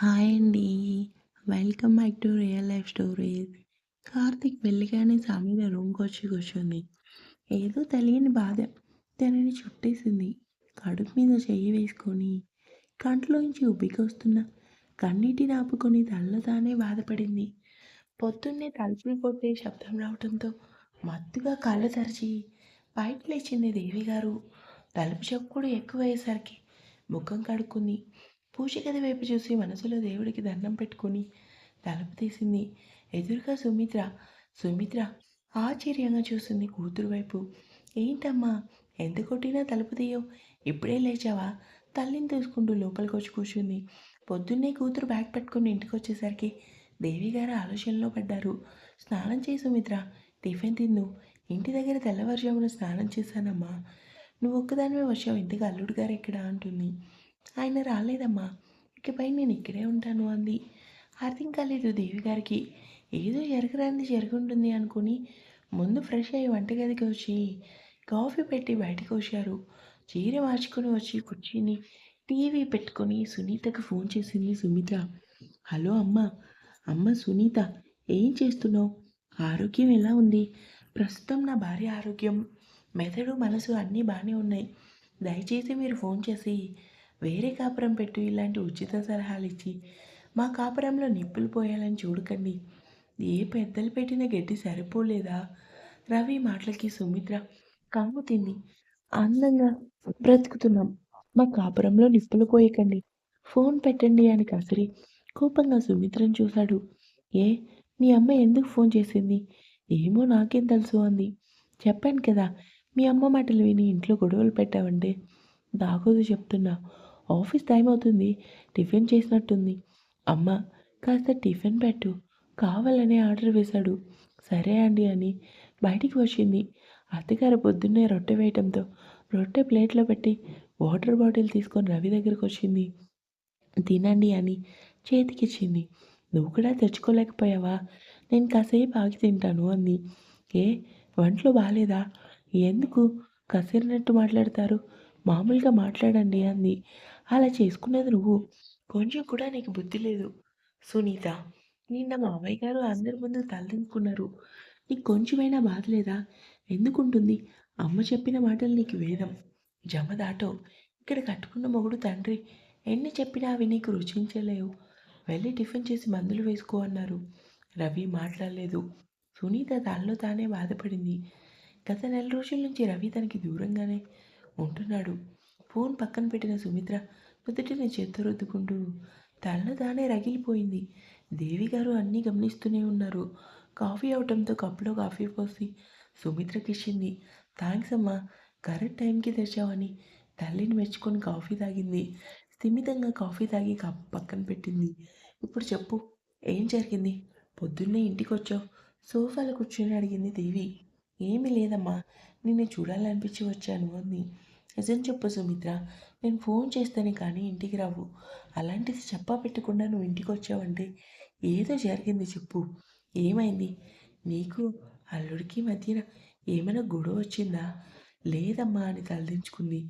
Hi అండి. Welcome back to real life stories. Karthik వెళ్ళగానే రూమ్కి వచ్చి కూర్చుంది. ఏదో తెలియని బాధ తనని చుట్టేసింది. కడుపు మీద చెయ్యి వేసుకొని కంట్లోంచి ఉబ్బికొస్తున్న కన్నీటిని ఆపుకొని తనలో తానే బాధపడింది. పొద్దున్నే తలుపులు కొట్టే శబ్దం రావడంతో మత్తుగా కళ్ళు తెరిచి పైకి లేచింది దేవిగారు. తలుపు చప్పుడు ఎక్కువయ్యేసరికి ముఖం కడుక్కుంది. పూజగది వైపు చూసి మనసులో దేవుడికి దండం పెట్టుకుని తలుపు తీసింది. ఎదురుగా సుమిత్ర. సుమిత్ర ఆశ్చర్యంగా చూసింది కూతురు వైపు. ఏంటమ్మా ఎంత కొట్టినా తలుపు తీయవు ఇప్పుడే లేచావా? తల్లిని తీసుకుంటూ లోపలికి వచ్చి కూర్చుంది. పొద్దున్నే కూతురు బ్యాగ్ పెట్టుకుని ఇంటికి వచ్చేసరికి దేవి దేవిగారు ఆలోచనలో పడ్డారు. స్నానం చేయి సుమిత్ర. టిఫిన్ తిన్ను ఇంటి దగ్గర తెల్లవారుజామున స్నానం చేశానమ్మా. నువ్వు ఒక్కదానివే వచ్చావు ఇంతగా అల్లుడు గారు ఎక్కడ అంటుంది. ఆయన రాలేదమ్మా. ఇకపై నేను ఇక్కడే ఉంటాను అంది. అర్థం కాలేదు దేవి గారికి ఏదో జరగరానిది జరుగుంటుంది అనుకుని ముందు ఫ్రెష్ అయ్యి వంటగదికి వచ్చి కాఫీ పెట్టి బయటకు వచ్చారు. చీర మార్చుకొని వచ్చి కూర్చుని టీవీ పెట్టుకొని సునీతకు ఫోన్ చేసింది సుమిత్ర. హలో అమ్మా. అమ్మ సునీత ఏం చేస్తున్నావు? ఆరోగ్యం ఎలా ఉంది? ప్రస్తుతం నా భార్య ఆరోగ్యం, మెదడు, మనసు అన్నీ బాగానే ఉన్నాయి. దయచేసి మీరు ఫోన్ చేసి వేరే కాపురం పెట్టు ఇలాంటి ఉచిత సలహాలిచ్చి మా కాపురంలో నిప్పులు పోయాలని చూడకండి. ఏ పెద్దలు పెట్టిన గడ్డి సరిపోలేదా? రవి మాటలకి సుమిత్ర కంగుతింది. అందంగా బ్రతుకుతున్నాం. మా కాపురంలో నిప్పులు పోయకండి. ఫోన్ పెట్టండి అని కసిరి కోపంగా సుమిత్రను చూశాడు. ఏ మీ అమ్మ ఎందుకు ఫోన్ చేసింది? ఏమో నాకేం తెలుసు అంది. చెప్పాను కదా మీ అమ్మ మాటలు విని ఇంట్లో గొడవలు పెట్టావంటే దాగోదు చెప్తున్నా. ఆఫీస్ టైం అవుతుంది. టిఫిన్ చేసినట్టుంది. అమ్మ కాస్త టిఫిన్ పెట్టు. కావాలనే ఆర్డర్ వేశాడు. సరే అండి అని బయటికి వచ్చింది. అత్తగారు పొద్దున్నే రొట్టె వేయటంతో రొట్టె ప్లేట్లో పెట్టి వాటర్ బాటిల్ తీసుకొని రవి దగ్గరకు వచ్చింది. తినండి అని చేతికిచ్చింది. నువ్వు కూడా తెచ్చుకోలేకపోయావా? నేను కాసేపు ఆగి తింటాను అంది. ఏ వంటలో బాగాలేదా ఎందుకు కసిరినట్టు మాట్లాడతారు? మామూలుగా మాట్లాడండి అంది. అలా చేసుకున్నది నువ్వు. కొంచెం కూడా నీకు బుద్ధి లేదు. సునీత నిన్న మామయ్య గారు అందరి ముందు తలదించుకున్నారు. నీకు కొంచెమైనా బాధ లేదా? ఎందుకుంటుంది? అమ్మ చెప్పిన మాటలు నీకు వేదం. జమ దాటో ఇక్కడ కట్టుకున్న మొగుడు తండ్రి ఎన్ని చెప్పినా అవి నీకు రుచించలేవు. వెళ్ళి టిఫిన్ చేసి మందులు వేసుకో అన్నారు. రవి మాట్లాడలేదు. సునీత తనలో తానే బాధపడింది. గత నెల రోజుల నుంచి రవి తనకి దూరంగానే ఉంటున్నాడు. ఫోన్ పక్కన పెట్టిన సుమిత్ర నుదుటిని చేత్తో రుద్దుకుంటూ తనలో దానే రగిలిపోయింది. దేవిగారు అన్నీ గమనిస్తూనే ఉన్నారు. కాఫీ అవటంతో కప్పులో కాఫీ పోసి సుమిత్రకిచ్చింది. థ్యాంక్స్ అమ్మా. కరెక్ట్ టైంకి తెచ్చావని తల్లిని మెచ్చుకొని కాఫీ తాగింది. స్థిమితంగా కాఫీ తాగి కప్పు పక్కన పెట్టింది. ఇప్పుడు చెప్పు ఏం జరిగింది? పొద్దున్నే ఇంటికి వచ్చావు సోఫాలో కూర్చొని అడిగింది దేవి. ఏమీ లేదమ్మా. నిన్ను చూడాలనిపించి వచ్చాను అంది. నిజం చెప్పు సుమిత్ర. నేను ఫోన్ చేస్తేనే కానీ ఇంటికి రావు. అలాంటిది చెప్పా పెట్టకుండా నువ్వు ఇంటికి వచ్చావంటే ఏదో జరిగింది చెప్పు. ఏమైంది? నీకు అల్లుడికి మధ్యన ఏమైనా గొడవ వచ్చిందా? లేదమ్మా అని తలదించుకుంది.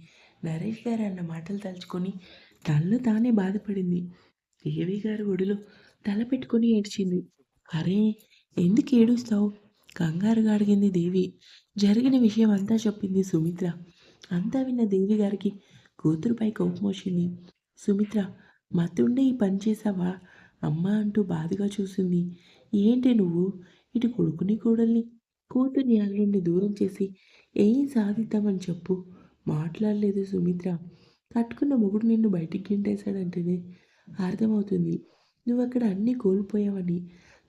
నరేష్ గారు అన్న మాటలు తలుచుకొని తనలో తానే బాధపడింది. దేవి గారు ఒడిలో తల పెట్టుకొని ఏడ్చింది. అరే ఎందుకు ఏడుస్తావు? కంగారుగా అడిగింది దేవి. జరిగిన విషయం అంతా చెప్పింది సుమిత్ర. అంతా విన్న దేవి గారికి కూతురుపై కోపం వచ్చింది. సుమిత్ర మత్తుండే ఈ పని చేసావా అమ్మ అంటూ బాధగా చూసింది. ఏంటి నువ్వు? ఇటు కొడుకుని కోడల్ని కూతుర్ని అల్లుడిని దూరం చేసి ఏం సాధిద్దామని చెప్పు. మాట్లాడలేదు సుమిత్ర. కట్టుకున్న మొగుడు నిన్ను బయటికి గింటేశాడంటేనే అర్థమవుతుంది. నువ్వు అక్కడ అన్నీ కోల్పోయావని.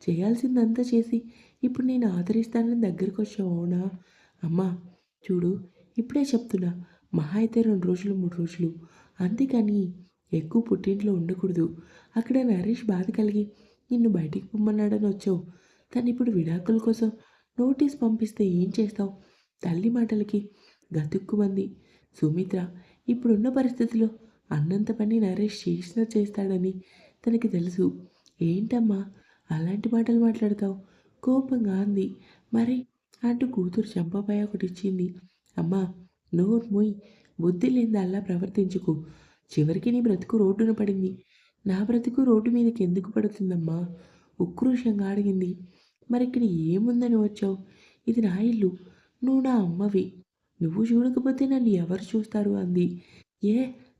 చేయాల్సిందంతా చేసి ఇప్పుడు నేను ఆదరిస్తానని దగ్గరికి వచ్చావు అవునా? అమ్మా చూడు ఇప్పుడే చెప్తున్నా. మహా అయితే రెండు రోజులు మూడు రోజులు. అంతేకాని ఎక్కువ పుట్టింట్లో ఉండకూడదు. అక్కడ నరేష్ బాధ కలిగి నిన్ను బయటికి పొమ్మన్నాడని వచ్చావు. తనిప్పుడు విడాకుల కోసం నోటీస్ పంపిస్తే ఏం చేస్తావు? తల్లి మాటలకి గతుక్కుమంది సుమిత్ర. ఇప్పుడున్న పరిస్థితిలో అన్నంత పని నరేష్ చేసినా చేస్తాడని తనకి తెలుసు. ఏంటమ్మా అలాంటి మాటలు మాట్లాడతావు? కోపంగా అంది. మరి అంటూ కూతురు చెంపపై ఒకటిచ్చింది. అమ్మా నువ్వు మూయ్. బుద్ధి లేనిదాల్లా ప్రవర్తించుకో. చివరికి నీ బ్రతుకు రోడ్డున పడింది. నా బ్రతుకు రోడ్డు మీదకి ఎందుకు పడుతుందమ్మా? ఉక్రోషంగా అడిగింది. మరి ఇక్కడ ఏముందని వచ్చావు? ఇది నా ఇల్లు. నువ్వు నా అమ్మవి. నువ్వు చూడకపోతే నన్ను ఎవరు చూస్తారు? అంది. ఏ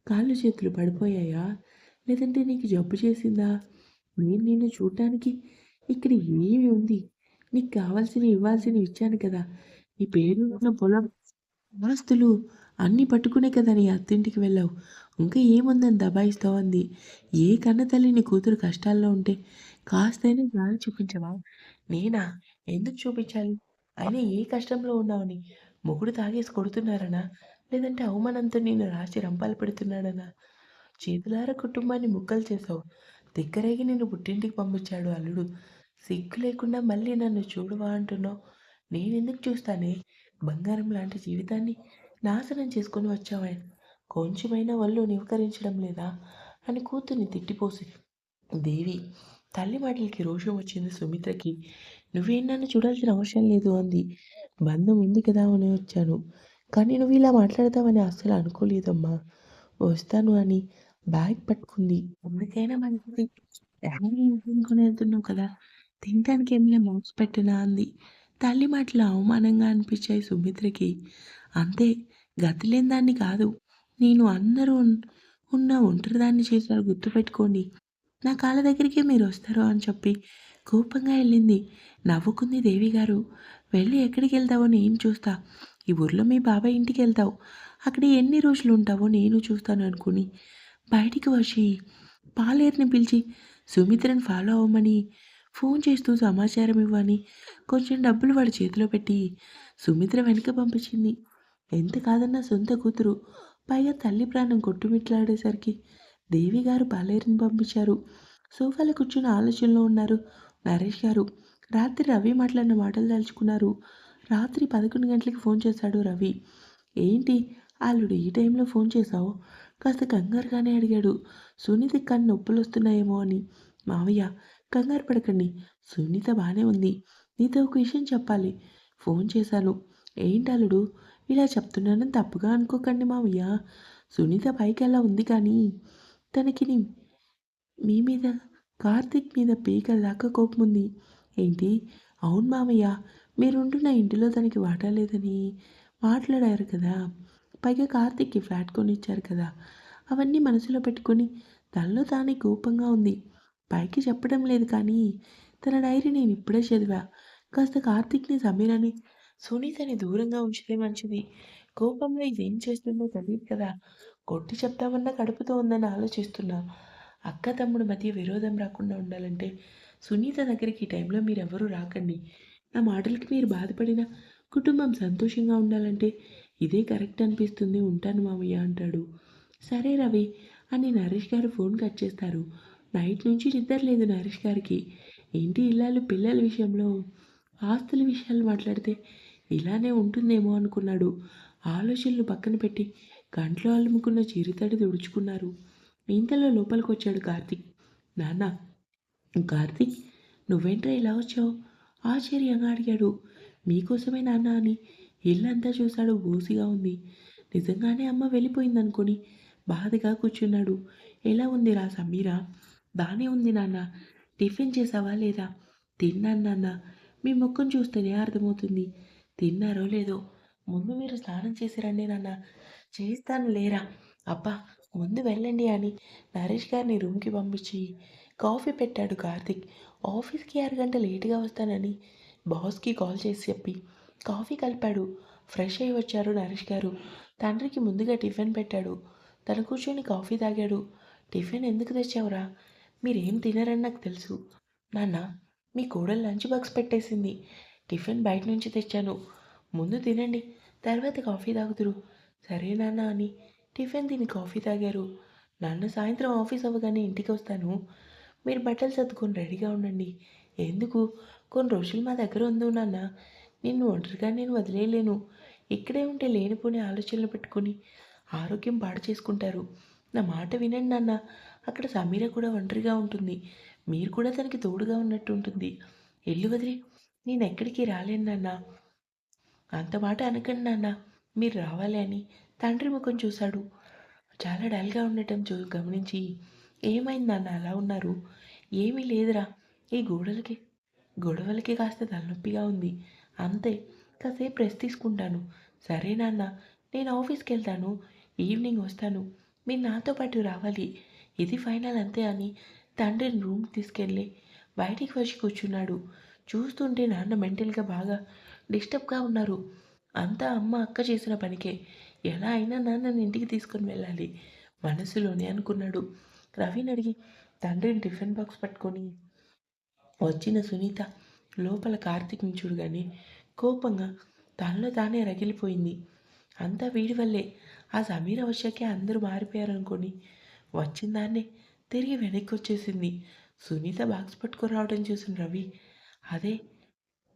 కాళ్ళు చేతులు పడిపోయాయా? లేదంటే నీకు జబ్బు చేసిందా? నేను నిన్ను చూడటానికి ఇక్కడ ఏమి ఉంది? నీకు కావాల్సినవి ఇవ్వాల్సినవి ఇచ్చాను కదా. నీ పేరు ఉన్న పొలం ఆస్తులు అన్నీ పట్టుకునే కదా నీ అత్తింటికి వెళ్ళావు. ఇంకా ఏముందని దబాయిస్తావు అంది ఏ కన్న తల్లి నీ కూతురు కష్టాల్లో ఉంటే కాస్తైనా జాలి చూపించవా? నేనా? ఎందుకు చూపించాలి? అయినా ఏ కష్టంలో ఉన్నావని? మొగుడు తాగేసి కొడుతున్నారనా? లేదంటే అవమానంతో నేను రాసి రంపాలు పెడుతున్నాడనా? చేతులార కుటుంబాన్ని ముక్కలు చేసావు దగ్గరేగి నిన్ను పుట్టింటికి పంపించాడు అల్లుడు. సిగ్గు లేకుండా మళ్ళీ నన్ను చూడవా అంటున్నావు? నేనెందుకు చూస్తానే? బంగారం లాంటి జీవితాన్ని నాశనం చేసుకొని వచ్చావా. కొంచెమైనా వాళ్ళు నివకరించడం లేదా? అని కూతుర్ని తిట్టిపోసి. దేవి తల్లి మాటలకి రోషం వచ్చింది సుమిత్రకి. నువ్వేం నన్ను చూడాల్సిన అవసరం లేదు అంది. బంధం ఉంది కదా అని వచ్చాను. కానీ నువ్వు ఇలా మాట్లాడతావని అస్సలు అనుకోలేదమ్మా. వస్తాను అని బ్యాగ్ పట్టుకుంది. అందుకైనా మంచిది. కొని వెళ్తున్నావు కదా? తినడానికి ఏమైనా మౌస్ పెట్టినా అంది. తల్లి మాటలు అవమానంగా అనిపించాయి సుమిత్రకి. అంతే గతిలేని దాన్ని కాదు. నేను అందరూ ఉన్న ఒంటరిదాన్ని చేశారు గుర్తుపెట్టుకోండి. నా కాళ్ళ దగ్గరికే మీరు వస్తారు అని చెప్పి కోపంగా వెళ్ళింది నవ్వుకుంది దేవి గారు వెళ్ళి ఎక్కడికి వెళ్తావో నేను చూస్తా. ఈ ఊర్లో మీ బాబాయ్ ఇంటికి వెళ్తావు. అక్కడ ఎన్ని రోజులు ఉంటావో నేను చూస్తాను అనుకుని బయటికి వచ్చి పాలేరుని పిలిచి సుమిత్రని ఫాలో అవ్వమని ఫోన్ చేస్తూ సమాచారం ఇవ్వని కొంచెం డబ్బులు వాడి చేతిలో పెట్టి సుమిత్ర వెనుక పంపించింది. ఎంత కాదన్నా సొంత కూతురు. పైగా తల్లి ప్రాణం కొట్టుమిట్లాడేసరికి దేవి గారు పాలేరుని పంపించారు. సోఫాలో కూర్చుని ఆలోచనలో ఉన్నారు నరేష్ గారు. రాత్రి రవి మాట్లాడిన మాటలు తలుచుకున్నారు. రాత్రి పదకొండు గంటలకి ఫోన్ చేశాడు రవి. ఏంటి? అల్లుడు ఈ టైంలో ఫోన్ చేశావు? కాస్త కంగారుగానే అడిగాడు. సునీత కన్ను నొప్పులు వస్తున్నాయేమో అని. మావయ్య కంగారు పడకండి. సునీత బాగానే ఉంది. నీతో ఒక విషయం చెప్పాలి. ఫోన్ చేశాను. ఏంటి అల్లుడు? ఇలా చెప్తున్నానని తప్పుగా అనుకోకండి మావయ్య. సునీత పైకి అలా ఉంది కానీ తనకి మీ మీద కార్తీక్ మీద పీకల కోపం ఉంది. ఏంటి? అవును మామయ్య మీరుంటున్న ఇంటిలో తనకి వాటా లేదని మాట్లాడారు కదా. పైగా కార్తిక్కి ఫ్లాట్ కొనిచ్చారు కదా. అవన్నీ మనసులో పెట్టుకొని తనలో తానే కోపంగా ఉంది. పైకి చెప్పడం లేదు కానీ తన డైరీ నేను ఇప్పుడే చదివా. కాస్త కార్తీక్ని సమీరాని సునీతని దూరంగా ఉంచితే మంచిది. కోపంలో ఇదేం చేస్తుందో తెలియదు కదా. కొట్టి చెప్తామన్నా కడుపుతో ఉందని ఆలోచిస్తున్నా. అక్క తమ్ముడు మధ్య విరోధం రాకుండా ఉండాలంటే సునీత దగ్గరికి ఈ టైంలో మీరెవరూ రాకండి. నా మాటలకి మీరు బాధపడిన కుటుంబం సంతోషంగా ఉండాలంటే ఇదే కరెక్ట్ అనిపిస్తుంది. ఉంటాను మామయ్య అంటాడు. సరే రవి అని నరేష్ గారు ఫోన్ కట్ చేస్తారు. నైట్ నుంచి నిద్ర లేదు నరేష్ గారికి. ఏంటి ఇల్లాలు పిల్లల విషయంలో? ఆస్తుల విషయాలు మాట్లాడితే ఇలానే ఉంటుందేమో అనుకున్నాడు. ఆలోచనలు పక్కన పెట్టి కంట్లో అల్లుముకున్న చిరుతడి తుడుచుకున్నారు. ఇంతలో లోపలికి వచ్చాడు కార్తీక్. నాన్న కార్తీక్ నువ్వేంట్రా ఇలా వచ్చావు? ఆశ్చర్యంగా అడిగాడు. మీకోసమే నాన్న అని ఇల్లంతా చూశాడు. బోసిగా ఉంది. నిజంగానే అమ్మ వెళ్ళిపోయిందనుకొని బాధగా కూర్చున్నాడు. ఎలా ఉంది రా సమీరా? బాగానే ఉంది నాన్న. టిఫిన్ చేసావా లేదా? తిన్నాను నాన్న. మీ ముఖం చూస్తేనే అర్థమవుతుంది. తిన్నారో లేదో. ముందు మీరు స్నానం చేసి రండి నాన్న. చేస్తాను లేరా. అబ్బా ముందు వెళ్ళండి అని నరేష్ గారిని రూమ్కి పంపించి కాఫీ పెట్టాడు కార్తిక్. ఆఫీస్కి అరగంట లేటుగా వస్తానని బాస్కి కాల్ చేసి చెప్పి కాఫీ కలిపాడు. ఫ్రెష్ అయ్యి వచ్చారు నరేష్ గారు. తండ్రికి ముందుగా టిఫిన్ పెట్టాడు. తను కూర్చొని కాఫీ తాగాడు. టిఫిన్ ఎందుకు తెచ్చావురా? మీరేం తినరని నాకు తెలుసు. నాన్న మీ కోడలు లంచ్ బాక్స్ పెట్టేసింది. టిఫిన్ బయట నుంచి తెచ్చాను. ముందు తినండి తర్వాత కాఫీ తాగుతురు సరే నాన్న అని టిఫిన్ తిని కాఫీ తాగారు. నాన్న సాయంత్రం ఆఫీస్ అవ్వగానే ఇంటికి వస్తాను. మీరు బట్టలు సర్దుకొని రెడీగా ఉండండి. ఎందుకు? కొన్ని రోజులు మా దగ్గర ఉందో నాన్న. నిన్ను ఒంటరిగా నేను వదిలేయలేను. ఇక్కడే ఉంటే లేనిపోని ఆలోచనలు పెట్టుకొని ఆరోగ్యం పాడు చేసుకుంటారు. నా మాట వినండి నాన్న. అక్కడ సమీర కూడా ఒంటరిగా ఉంటుంది. మీరు కూడా తనకి తోడుగా ఉన్నట్టు ఉంటుంది. ఎల్లు వదిలి. నేను ఎక్కడికి రాలేను నాన్న. అంత మాట అనకండి నాన్న. మీరు రావాలి అని తండ్రి ముఖం చూశాడు. చాలా డల్గా ఉండటం చూ గమనించి ఏమైంది నాన్న అలా ఉన్నారు? ఏమీ లేదురా. ఈ గోడలకి గొడవలకి కాస్త తలనొప్పిగా ఉంది. అంతే. కాసేపు రెస్ట్ తీసుకుంటాను. సరే నాన్న. నేను ఆఫీస్కి వెళ్తాను. ఈవినింగ్ వస్తాను. మీరు నాతో పాటు రావాలి. ఇది ఫైనల్ అంతే అని తండ్రిని రూమ్ తీసుకెళ్ళి బయటికి వచ్చి కూర్చున్నాడు. చూస్తుంటే నాన్న మెంటల్గా బాగా డిస్టర్బ్గా ఉన్నారు. అంతా అమ్మ అక్క చేసిన పనికే. ఎలా అయినా నాన్నని ఇంటికి తీసుకొని వెళ్ళాలి మనసులోనే అనుకున్నాడు. రవిని అడిగి తండ్రిని టిఫిన్ బాక్స్ పట్టుకొని వచ్చిన సునీత లోపల కార్తీక్ని చూడగానే కోపంగా తనలో తానే రగిలిపోయింది. అంతా వీడి వల్లే. ఆ సమీర వచ్చాకే అందరూ మారిపోయారనుకొని వచ్చిన దాన్నే తిరిగి వెనక్కి వచ్చేసింది సునీత బాక్స్ పట్టుకుని రావడం చూసిన రవి అదే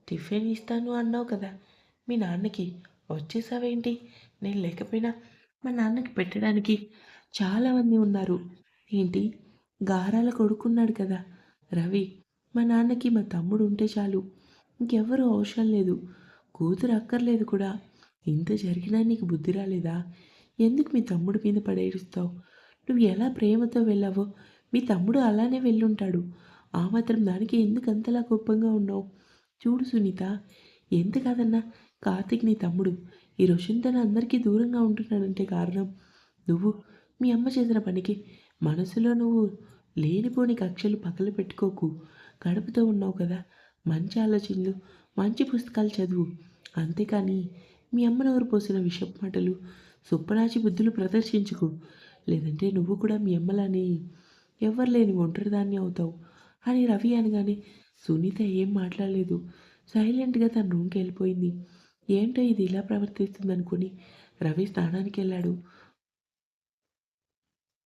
టిఫిన్ ఇస్తాను అన్నావు కదా మీ నాన్నకి వచ్చేసావేంటి? నేను లేకపోయినా మా నాన్నకి పెట్టడానికి చాలామంది ఉన్నారు. ఏంటి? గారాల కొడుకున్నాడు కదా. రవి మా నాన్నకి మా తమ్ముడు ఉంటే చాలు. ఇంకెవ్వరూ అవసరం లేదు. కూతురు అక్కర్లేదు కూడా. ఇంత జరిగినా నీకు బుద్ధి రాలేదా? ఎందుకు మీ తమ్ముడి మీద పడేరుస్తావు? నువ్వు ఎలా ప్రేమతో వెళ్ళావో? మీ తమ్ముడు అలానే వెళ్ళుంటాడు. ఆ మాత్రం దానికి ఎందుకు అంతలా కోపంగా ఉన్నావు? చూడు సునీత ఎంత కాదన్నా కార్తిక్ నీ తమ్ముడు. ఈ రోజున తన అందరికీ దూరంగా ఉంటున్నాడంటే కారణం నువ్వు మీ అమ్మ చేసిన పనికి. మనసులో నువ్వు లేనిపోని కక్షలు పగల పెట్టుకోకు. గడుపుతూ ఉన్నావు కదా. మంచి ఆలోచనలు మంచి పుస్తకాలు చదువు. అంతేకాని మీ అమ్మ నోరు పోసిన విషపు మాటలు సుబ్బరాజు బుద్ధులు ప్రదర్శించుకు. లేదంటే నువ్వు కూడా మీ అమ్మలాని ఎవ్వరు లేని ఒంటరిదాన్ని అవుతావు. అని రవి అనగానే సునీత ఏం మాట్లాడలేదు. సైలెంట్గా తన రూమ్కి వెళ్ళిపోయింది. ఏంటో ఇది ఇలా ప్రవర్తిస్తుందనుకుని రవి స్నానానికి వెళ్ళాడు.